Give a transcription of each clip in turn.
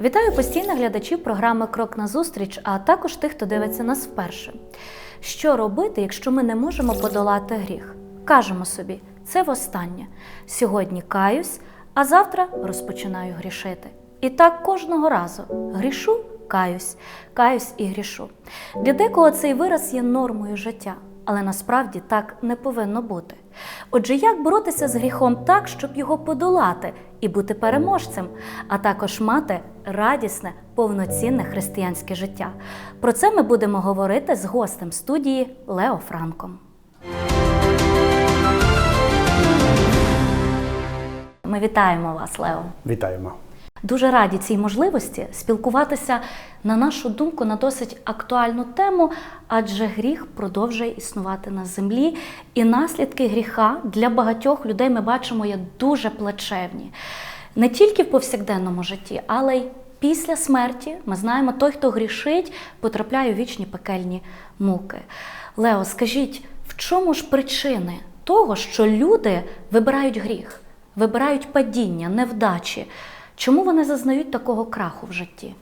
Вітаю постійних глядачів програми Крок назустріч, а також тих, хто дивиться нас вперше. Що робити, якщо ми не можемо подолати гріх? Кажемо собі, це востаннє. Сьогодні каюсь, а завтра розпочинаю грішити. І так кожного разу грішу, каюсь, каюсь і грішу. Для декого цей вираз є нормою життя, але насправді так не повинно бути. Отже, як боротися з гріхом так, щоб його подолати і бути переможцем, а також мати радісне, повноцінне християнське життя? Про це ми будемо говорити з гостем студії Лео Франком. Ми вітаємо вас, Лео. Вітаємо. Дуже раді цій можливості спілкуватися на нашу думку на досить актуальну тему, адже гріх продовжує існувати на землі, і наслідки гріха для багатьох людей ми бачимо є дуже плачевні. Не тільки в повсякденному житті, але й після смерті ми знаємо, той, хто грішить, потрапляє у вічні пекельні муки. Лео, скажіть, в чому ж причини того, що люди вибирають гріх, вибирають падіння, невдачі? Чому вони зазнають такого краху в житті?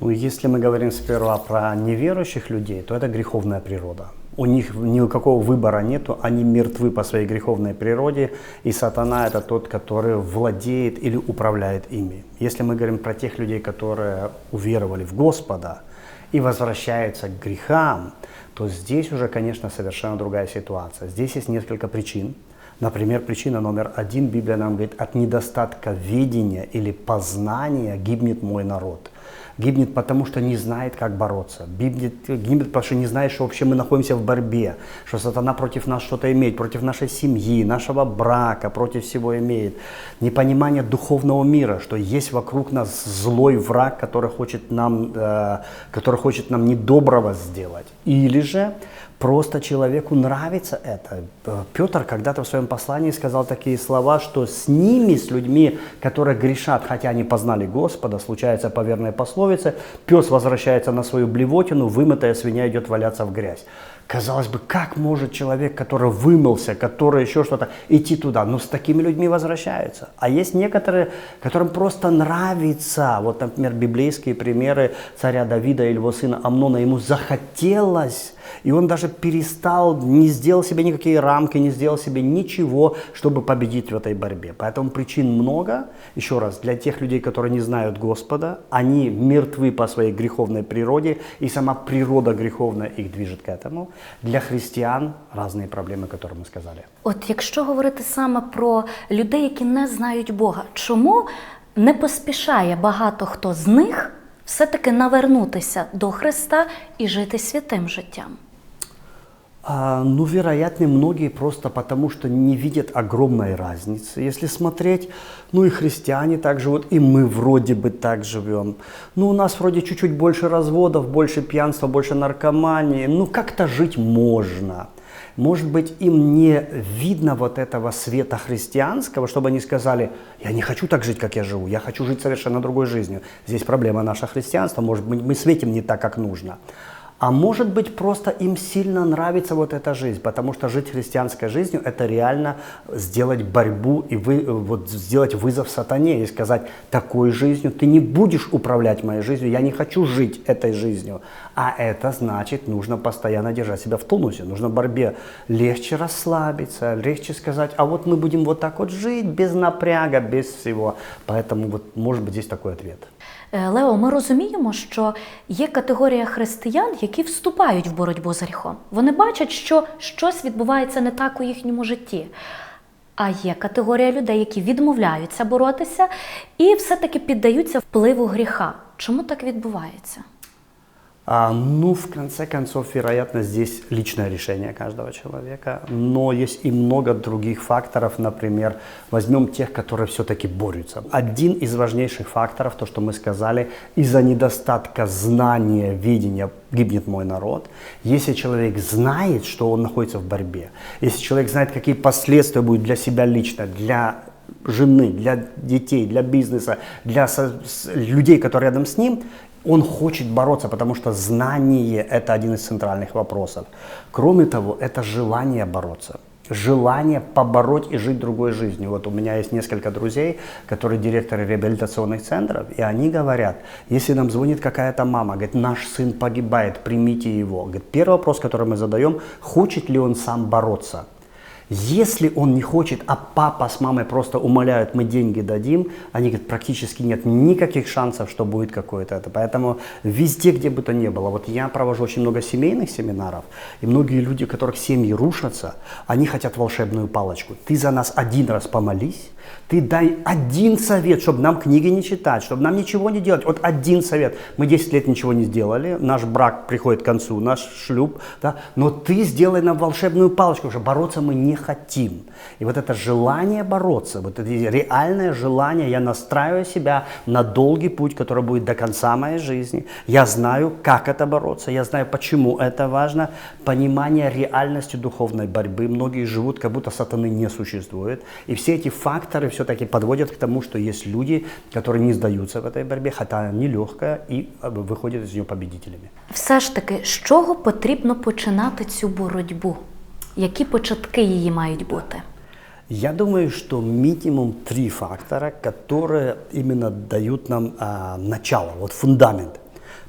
Ну, если мы говорим сперва про неверующих людей, то это греховная природа. У них никакого выбора нету, они мертвы по своей греховной природе, и сатана это тот, который владеет или управляет ими. Если мы говорим про тех людей, которые уверовали в Господа и возвращаются к грехам, то здесь уже, конечно, совершенно другая ситуация. Здесь есть несколько причин. Например, причина номер один, Библия нам говорит, от недостатка видения или познания гибнет мой народ. Гибнет потому, что не знает, как бороться. Гибнет, гибнет потому, что не знает, что вообще мы находимся в борьбе, что сатана против нас что-то имеет, против нашей семьи, нашего брака, против всего имеет. Непонимание духовного мира, что есть вокруг нас злой враг, который хочет нам, э, который хочет нам недоброго сделать. Или же Просто человеку нравится это. Э, Петр когда-то в своем послании сказал такие слова, что с ними, с людьми, которые грешат, хотя они познали Господа, случается по верной пословице, пес возвращается на свою блевотину, вымытая свинья идет валяться в грязь. Казалось бы, как может человек, который вымылся, который еще что-то, идти туда? Но с такими людьми возвращаются. А есть некоторые, которым просто нравится. Вот, например, библейские примеры царя Давида или его сына Амнона. Ему захотелось, и он даже перестал, не сделал себе никакие рамки, не сделал себе ничего, чтобы победить в этой борьбе. Поэтому причин много. Еще раз, для тех людей, которые не знают Господа, они мертвы по своей греховной природе, и сама природа греховная их движет к этому. Для христиан разные проблемы, которые мы сказали. От якщо говорити саме про людей, які не знають Бога, чому не поспішає багато хто з них все-таки навернутися до Христа і жити святим життям? А, ну, вероятно, многие просто потому, что не видят огромной разницы. Если смотреть, ну и христиане так живут, и мы вроде бы так живем. Ну, у нас вроде чуть-чуть больше разводов, больше пьянства, больше наркомании. Ну, как-то жить можно. Может быть, им не видно вот этого света христианского, чтобы они сказали, я не хочу так жить, как я живу, я хочу жить совершенно другой жизнью. Здесь проблема наша христианства, может быть, мы светим не так, как нужно. А может быть, просто им сильно нравится вот эта жизнь, потому что жить христианской жизнью – это реально сделать борьбу и вы, вот, сделать вызов сатане и сказать, такой жизнью ты не будешь управлять моей жизнью, я не хочу жить этой жизнью. А это значит, нужно постоянно держать себя в тонусе, нужно в борьбе легче расслабиться, легче сказать, а вот мы будем вот так вот жить, без напряга, без всего. Поэтому вот может быть здесь такой ответ. Е, Лео, ми розуміємо, що є категорія християн, які вступають в боротьбу з гріхом. Вони бачать, що щось відбувається не так у їхньому житті. А є категорія людей, які відмовляються боротися і все-таки піддаються впливу гріха. Чому так відбувається? А, ну, в конце концов, вероятно, здесь личное решение каждого человека, но есть и много других факторов, например, возьмем тех, которые все-таки борются. Один из важнейших факторов, то, что мы сказали, из-за недостатка знания, видения гибнет мой народ. Если человек знает, что он находится в борьбе, если человек знает, какие последствия будут для себя лично, для жены, для детей, для бизнеса, для людей, которые рядом с ним, он хочет бороться, потому что знание – это один из центральных вопросов. Кроме того, это желание бороться. желание побороть и жить другой жизнью. Вот у меня есть несколько друзей, которые директоры реабилитационных центров, и они говорят, если нам звонит какая-то мама, говорит, наш сын погибает, примите его. Говорит, первый вопрос, который мы задаем, хочет ли он сам бороться. Если он не хочет, а папа с мамой просто умоляют, мы деньги дадим, они говорят, практически нет никаких шансов, что будет какое-то это. Поэтому везде, где бы то ни было, вот я провожу очень много семейных семинаров, и многие люди, у которых семьи рушатся, они хотят волшебную палочку. Ты за нас один раз помолись, ты дай один совет, чтобы нам книги не читать, чтобы нам ничего не делать. Вот один совет. Мы 10 лет ничего не сделали, наш брак приходит к концу, наш шлюб, да, но ты сделай нам волшебную палочку, что бороться мы не хотим. И вот это желание бороться, вот это реальное желание, я настраиваю себя на долгий путь, который будет до конца моей жизни. Я знаю, как это бороться, я знаю, почему это важно. Понимание реальности духовной борьбы. Многие живут, как будто сатаны не существует. И все эти факторы все-таки подводят к тому, что есть люди, которые не сдаются в этой борьбе, хотя она нелегкая, и э, выходят из нее победителями. Все ж таки, з чого потрібно починати цю боротьбу? Які початки її мають бути? Я думаю, что минимум три фактора, которые именно дают нам а, начало, вот фундамент.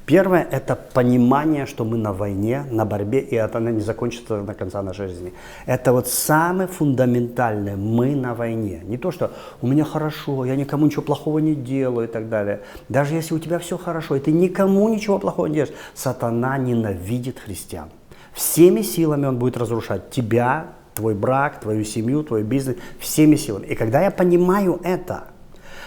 Первое – это понимание, что мы на войне, на борьбе, и это она не закончится до конца нашей жизни. Это вот самое фундаментальное – мы на войне. Не то, что у меня хорошо, я никому ничего плохого не делаю и так далее. Даже если у тебя все хорошо, и ты никому ничего плохого не делаешь, сатана ненавидит христиан. Всеми силами он будет разрушать тебя, твой брак, твою семью, твой бизнес, всеми силами. И когда я понимаю это,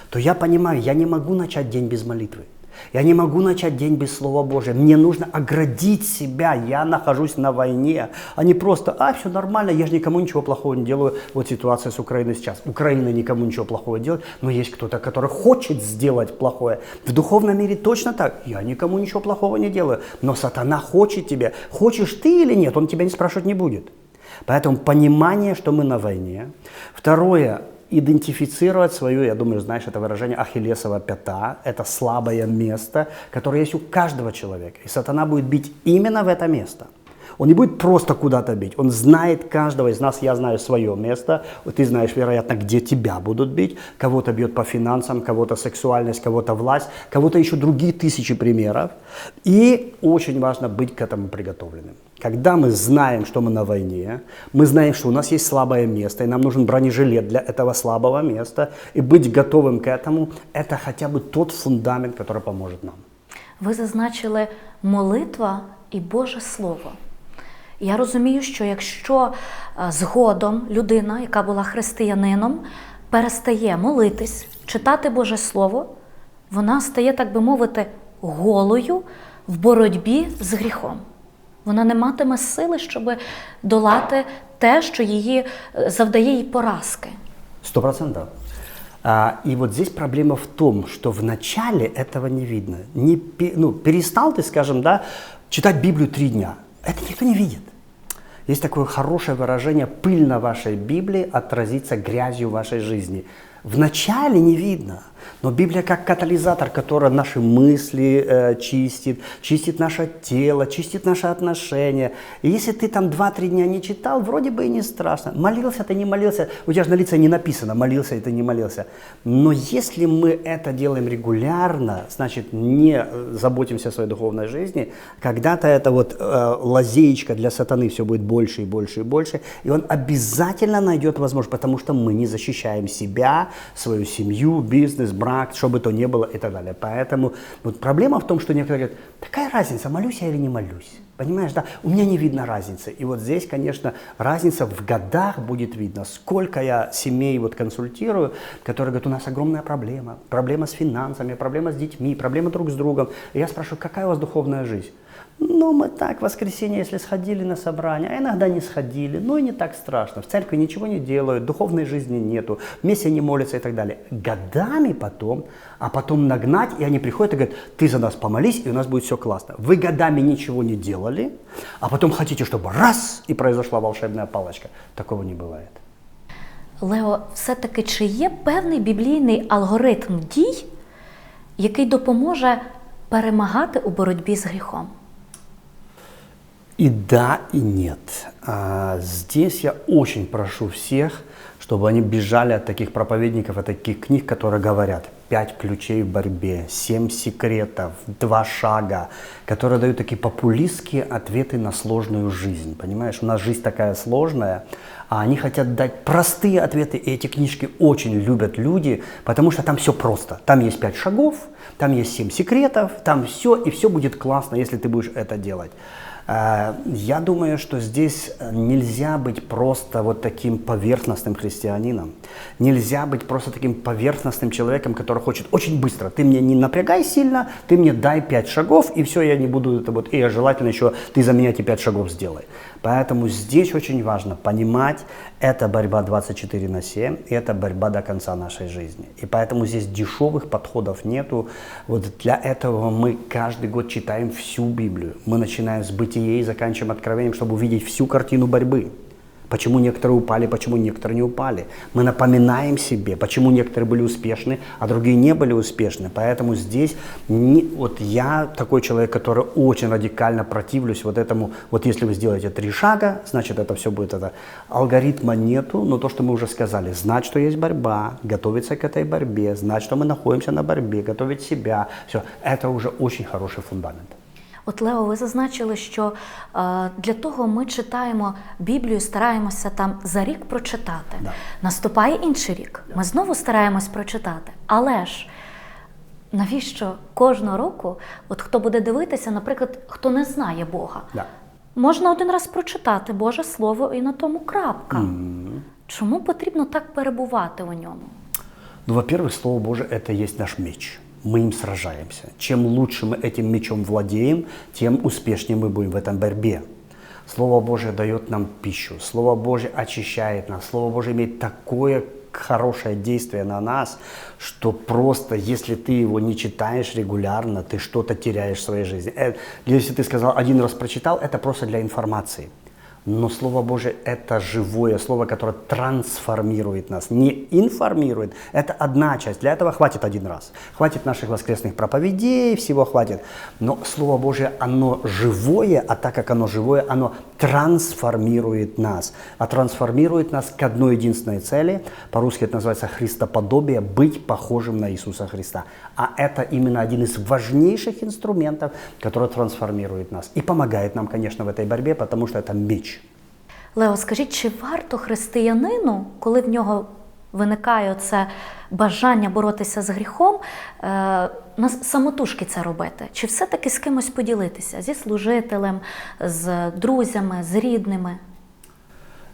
то я понимаю, я не могу начать день без молитвы. Я не могу начать день без Слова Божия. Мне нужно оградить себя. Я нахожусь на войне, а не просто, а, все нормально, я же никому ничего плохого не делаю. Вот ситуация с Украиной сейчас. Украина никому ничего плохого делает, но есть кто-то, который хочет сделать плохое. В духовном мире точно так. Я никому ничего плохого не делаю, но сатана хочет тебя. Хочешь ты или нет, он тебя не спрашивать не будет. Поэтому понимание, что мы на войне. Второе, идентифицировать свою, я думаю, знаешь это выражение, ахиллесова пята. Это слабое место, которое есть у каждого человека. И сатана будет бить именно в это место. Он не будет просто куда-то бить. Он знает каждого из нас. Я знаю свое место. Ты знаешь, вероятно, где тебя будут бить. Кого-то бьет по финансам, кого-то сексуальность, кого-то власть, кого-то еще другие тысячи примеров. И очень важно быть к этому приготовленным. Когда мы знаем, что мы на войне, мы знаем, что у нас есть слабое место, и нам нужен бронежилет для этого слабого места, и быть готовым к этому, это хотя бы тот фундамент, который поможет нам. Ви зазначили молитва і Боже Слово. Я розумію, що якщо е, згодом людина, яка була християнином, перестає молитись, читати Боже Слово, вона стає, так би мовити, голою в боротьбі з гріхом. Вона не матиме сили, щоб долати те, що її е, завдає їй поразки. Сто процентов. А, и вот здесь проблема в том, что в начале этого не видно. Не, пе- ну, перестал ты, скажем, да, читать Библию три дня. Это никто не видит. Есть такое хорошее выражение «пыль на вашей Библии отразится грязью вашей жизни». В начале не видно, но Библия как катализатор, который наши мысли э, чистит, чистит наше тело, чистит наши отношения. И если ты там 2-3 дня не читал, вроде бы и не страшно. Молился ты, не молился, у тебя же на лице не написано, молился ты не молился. Но если мы это делаем регулярно, значит не э, заботимся о своей духовной жизни, когда-то это вот э, лазеечка для сатаны все будет больше и больше и больше, и он обязательно найдет возможность, потому что мы не защищаем себя, свою семью, бизнес, брак, что бы то ни было и так далее. Поэтому вот проблема в том, что некоторые говорят, какая разница, молюсь я или не молюсь? Понимаешь, да, у меня не видно разницы. И вот здесь, конечно, разница в годах будет видно. Сколько я семей вот консультирую, которые говорят, у нас огромная проблема. Проблема с финансами, проблема с детьми, проблема друг с другом. И я спрашиваю, какая у вас духовная жизнь? Ну, мы так, в воскресенье, если сходили на собрание, а иногда не сходили, ну и не так страшно. В церкви ничего не делают, духовной жизни нету, вместе не молятся и так далее. Годами потом, а потом нагнать, и они приходят и говорят, ты за нас помолись, и у нас будет все классно. Вы годами ничего не делали, а потом хотите, чтобы раз, и произошла волшебная палочка. Такого не бывает. Лео, все-таки чи є певний біблійний алгоритм дій, який допоможе перемагати у боротьбі з гріхом? И да, и нет. А, здесь я очень прошу всех, чтобы они бежали от таких проповедников, от таких книг, которые говорят «Пять ключей в борьбе», «Семь секретов», «Два шага», которые дают такие популистские ответы на сложную жизнь. Понимаешь, у нас жизнь такая сложная, а они хотят дать простые ответы, и эти книжки очень любят люди, потому что там все просто. Там есть пять шагов, там есть семь секретов, там все, и все будет классно, если ты будешь это делать. Э, Я думаю, что здесь э, нельзя быть просто вот таким поверхностным христианином. Нельзя быть просто таким поверхностным человеком, который хочет очень быстро. Ты мне не напрягай сильно, ты мне дай пять шагов, и все, я не буду это вот, и желательно еще ты за меня эти пять шагов сделай. Поэтому здесь очень важно понимать, это борьба 24 на 7, и это борьба до конца нашей жизни. И поэтому здесь дешевых подходов нету. Вот для этого мы каждый год читаем всю Библию. Мы начинаем с бытия и заканчиваем откровением, чтобы увидеть всю картину борьбы. Почему некоторые упали, почему некоторые не упали. Мы напоминаем себе, почему некоторые были успешны, а другие не были успешны. Поэтому здесь не, вот я такой человек, который очень радикально противлюсь вот этому, вот если вы сделаете три шага, значит это все будет это. Алгоритма нету, но то, что мы уже сказали, знать, что есть борьба, готовиться к этой борьбе, знать, что мы находимся на борьбе, готовить себя, все, это уже очень хороший фундамент. От Лео, ви зазначили, що е, для того ми читаємо Біблію, стараємося там за рік прочитати. Да. Наступає інший рік. Ми знову стараємось прочитати. Але ж навіщо кожного року, от хто буде дивитися, наприклад, хто не знає Бога, Да. можна один раз прочитати Боже Слово і на тому крапка. Чому потрібно так перебувати у ньому? Ну, во-первых, Слово Божие – это есть наш меч. Мы им сражаемся. Чем лучше мы этим мечом владеем, тем успешнее мы будем в этом борьбе. Слово Божие дает нам пищу. Слово Божие очищает нас. Слово Божие имеет такое хорошее действие на нас, что просто, если ты его не читаешь регулярно, ты что-то теряешь в своей жизни. Э, Если ты сказал, один раз прочитал, это просто для информации. Но Слово Божие – это живое слово, которое трансформирует нас, не информирует. Это одна часть. Для этого хватит один раз. Хватит наших воскресных проповедей, всего хватит. Но Слово Божие, оно живое, а так как оно живое, оно трансформирует нас. А трансформирует нас к одной единственной цели. По-русски это называется христоподобие, быть похожим на Иисуса Христа. А это именно один из важнейших инструментов, который трансформирует нас. И помогает нам, конечно, в этой борьбе, потому что это меч. Лео, скажіть, чи варто християнину, коли в нього виникає це бажання боротися з гріхом, е, на самотужки це робити? Чи все-таки з кимось поділитися? Зі служителем, з друзями, з рідними?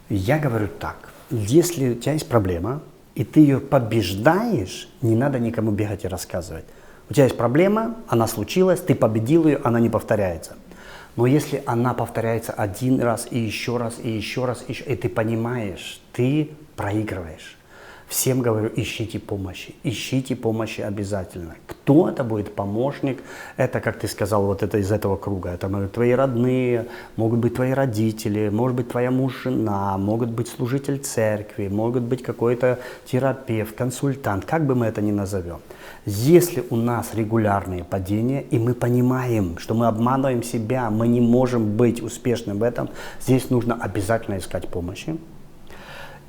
Я говорю так, если у тебя есть проблема, и ты ее побеждаешь, не надо никому бегать и рассказывать. У тебя есть проблема, она случилась, ты победил ее, она не повторяется. Но если она повторяется один раз и еще раз, и еще раз, и, еще, и ты понимаешь, ты проигрываешь. Всем говорю, ищите помощи, ищите помощи обязательно. Кто это будет помощник? Это, как ты сказал, вот это из этого круга. Это могут твои родные, могут быть твои родители, может быть твоя муж, жена, могут быть служитель церкви, могут быть какой-то терапевт, консультант, как бы мы это ни назовем. Если у нас регулярные падения, и мы понимаем, что мы обманываем себя, мы не можем быть успешным в этом, здесь нужно обязательно искать помощи.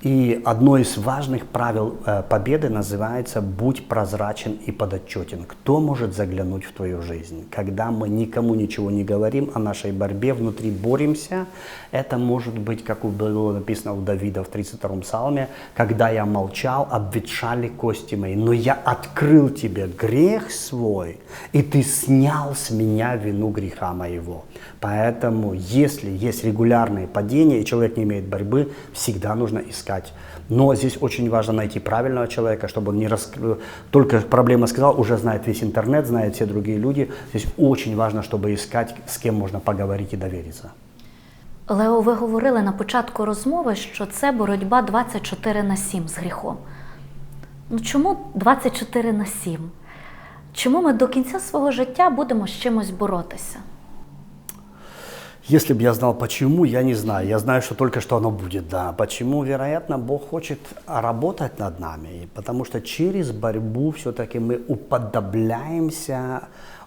И одно из важных правил э, победы называется «будь прозрачен и подотчетен». Кто может заглянуть в твою жизнь? Когда мы никому ничего не говорим о нашей борьбе, внутри боремся, это может быть, как было написано у Давида в 32-м псалме, «Когда я молчал, обветшали кости мои, но я открыл тебе грех свой, и ты снял с меня вину греха моего». Поэтому, если есть регулярные падения, и человек не имеет борьбы, всегда нужно искать. Но здесь очень важно найти правильного человека, чтобы он не раскрыл, только проблема сказал, уже знает весь интернет, знает все другие люди. Здесь очень важно, чтобы искать, с кем можно поговорить и довериться. Лео, ви говорили на початку розмови, що це боротьба 24 на 7 з гріхом. Ну чому 24 на 7? Чому ми до кінця свого життя будемо з чимось боротися? Если бы я знал почему, я не знаю. Я знаю, что только что оно будет, да. Почему? Вероятно, Бог хочет работать над нами, потому что через борьбу все-таки мы уподобляемся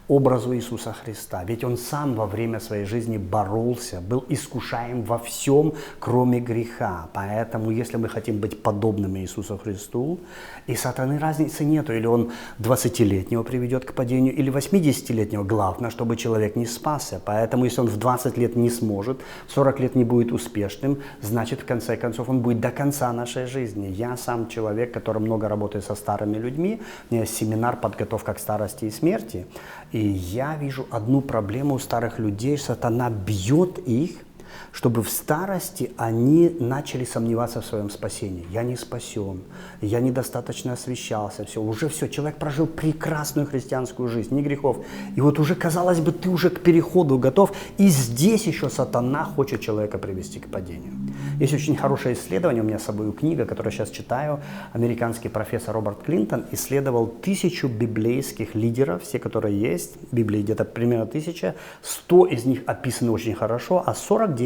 образу Иисуса Христа. Ведь Он сам во время своей жизни боролся, был искушаем во всем, кроме греха. Поэтому, если мы хотим быть подобными Иисусу Христу, и сатаны разницы нету, или он 20-летнего приведет к падению, или 80-летнего. Главное, чтобы человек не спасся. Поэтому, если он в 20 лет не сможет, в 40 лет не будет успешным, значит, в конце концов, он будет до конца нашей жизни. Я сам человек, который много работает со старыми людьми. У меня есть семинар «Подготовка к старости и смерти». И я вижу одну проблему у старых людей. Сатана бьет их, чтобы в старости они начали сомневаться в своем спасении. Я не спасен, я недостаточно освещался, все, уже все, человек прожил прекрасную христианскую жизнь, ни грехов. И вот уже, казалось бы, ты уже к переходу готов, и здесь еще сатана хочет человека привести к падению. Есть очень хорошее исследование, у меня с собой книга, которую я сейчас читаю, американский профессор Роберт Клинтон исследовал тысячу библейских лидеров, все, которые есть, в Библии где-то примерно тысяча, 100 из них описаны очень хорошо, а 49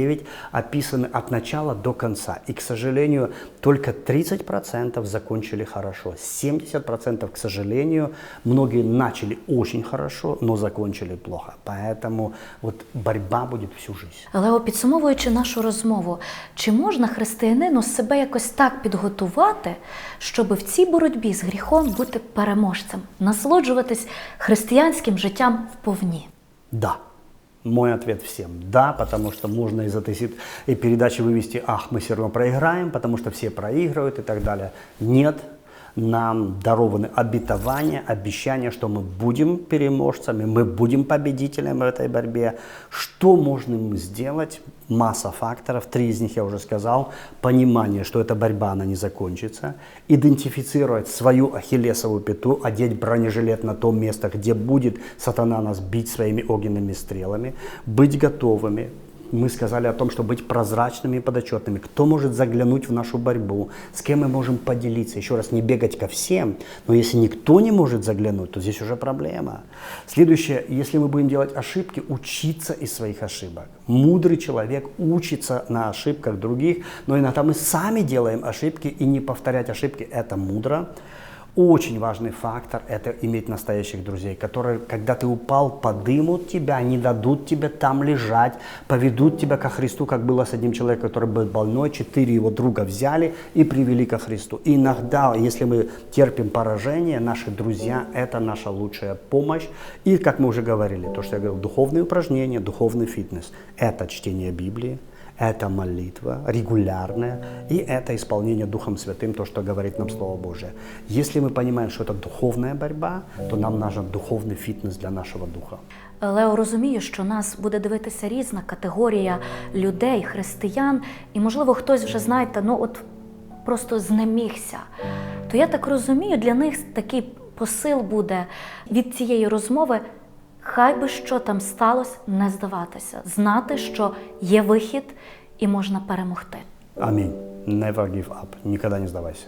описаны от начала до конца. И, к сожалению, только 30% закончили хорошо. 70%, к сожалению, многие начали очень хорошо, но закончили плохо. Поэтому вот борьба будет всю жизнь. Лео, підсумовуючи нашу розмову, чи можна християнину себе якось так підготувати, щоб в цій боротьбі з гріхом бути переможцем, насолоджуватись християнським життям вповні? Да. Мой ответ всем – да, потому что можно из этой и передачи вывести «ах, мы все равно проиграем, потому что все проигрывают» и так далее. Нет, нам дарованы обетования, обещания, что мы будем переможцами, мы будем победителями в этой борьбе. Что мы сделать? Масса факторов, три из них я уже сказал. Понимание, что эта борьба, она не закончится. Идентифицировать свою ахиллесовую пяту, одеть бронежилет на то место, где будет сатана нас бить своими огненными стрелами. Быть готовыми, мы сказали о том, что быть прозрачными и подотчетными. Кто может заглянуть в нашу борьбу? С кем мы можем поделиться? Еще раз, не бегать ко всем. Но если никто не может заглянуть, то здесь уже проблема. Следующее, если мы будем делать ошибки, учиться из своих ошибок. Мудрый человек учится на ошибках других, но иногда мы сами делаем ошибки, и не повторять ошибки – это мудро. Очень важный фактор – это иметь настоящих друзей, которые, когда ты упал, подымут тебя, не дадут тебе там лежать, поведут тебя ко Христу, как было с одним человеком, который был больной, четыре его друга взяли и привели ко Христу. И иногда, если мы терпим поражение, наши друзья – это наша лучшая помощь. И, как мы уже говорили, то, что я говорил, духовные упражнения, духовный фитнес – это чтение Библии, это молитва регулярная, и это исполнение Духом Святым, то, что говорит нам Слово Божие. Если мы понимаем, что это духовная борьба, то нам нужен духовный фитнес для нашего духа. Лео розумію, що нас буде дивитися різна категорія людей, християн, і, можливо, хтось вже знаєте, ну от просто знемігся. То я так розумію, для них такий посил буде від цієї розмови. хай би що там сталося, не здаватися, знати, що є вихід і можна перемогти. Амінь. Never give up. Ніколи не здавайся.